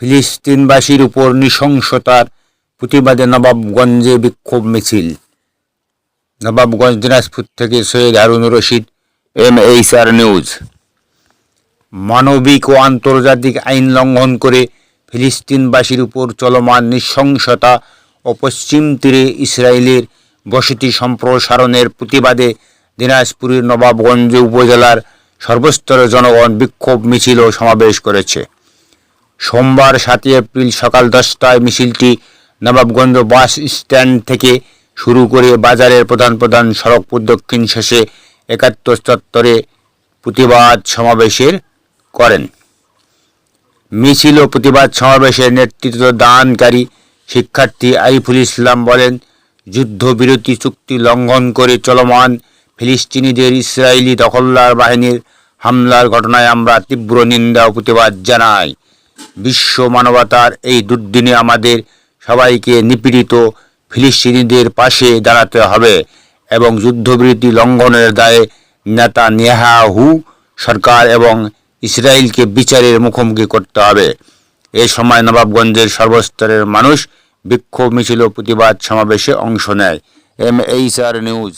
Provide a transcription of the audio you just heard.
ফিলিস্তিনবাসীর উপর নৃশংসতার প্রতিবাদে নবাবগঞ্জে বিক্ষোভ মিছিল। নবাবগঞ্জ দিনাজপুর থেকে Syed Harunur Rashid M H R news মানবিক ও আন্তর্জাতিক আইন লঙ্ঘন করে ফিলিস্তিনবাসীর উপর চলমান নৃশংসতা ও পশ্চিম তীরে ইসরায়েলের বসতি সম্প্রসারণের প্রতিবাদে দিনাজপুরের নবাবগঞ্জ উপজেলার সর্বস্তরের জনগণ বিক্ষোভ মিছিল ও সমাবেশ করেছে। সোমবার সাতই এপ্রিল সকাল দশটায় মিছিলটি নবাবগঞ্জ বাস স্ট্যান্ড থেকে শুরু করে বাজারের প্রধান প্রধান সড়ক প্রদক্ষিণ শেষে একাত্তর চত্বরে প্রতিবাদ সমাবেশের করেন। মিছিল ও প্রতিবাদ সমাবেশের নেতৃত্ব দানকারী শিক্ষার্থী আইফুল ইসলাম বলেন, যুদ্ধবিরতি চুক্তি লঙ্ঘন করে চলমান ফিলিস্তিনিদের ইসরায়েলি দখলদার বাহিনীর হামলার ঘটনায় আমরা তীব্র নিন্দা ও প্রতিবাদ জানাই। বিশ্ব মানবতার এই দুর্দিনে আমাদের সবাইকে নিপীড়িত ফিলিস্তিনিদের পাশে দাঁড়াতে হবে এবং যুদ্ধবিরতি লঙ্ঘনের দায়ে নেতা নেহাহু সরকার এবং ইসরায়েলকে বিচারের মুখোমুখি করতে হবে। এ সময় নবাবগঞ্জের সর্বস্তরের মানুষ বিক্ষোভ মিছিল প্রতিবাদ সমাবেশে অংশ নেয়। M H R news.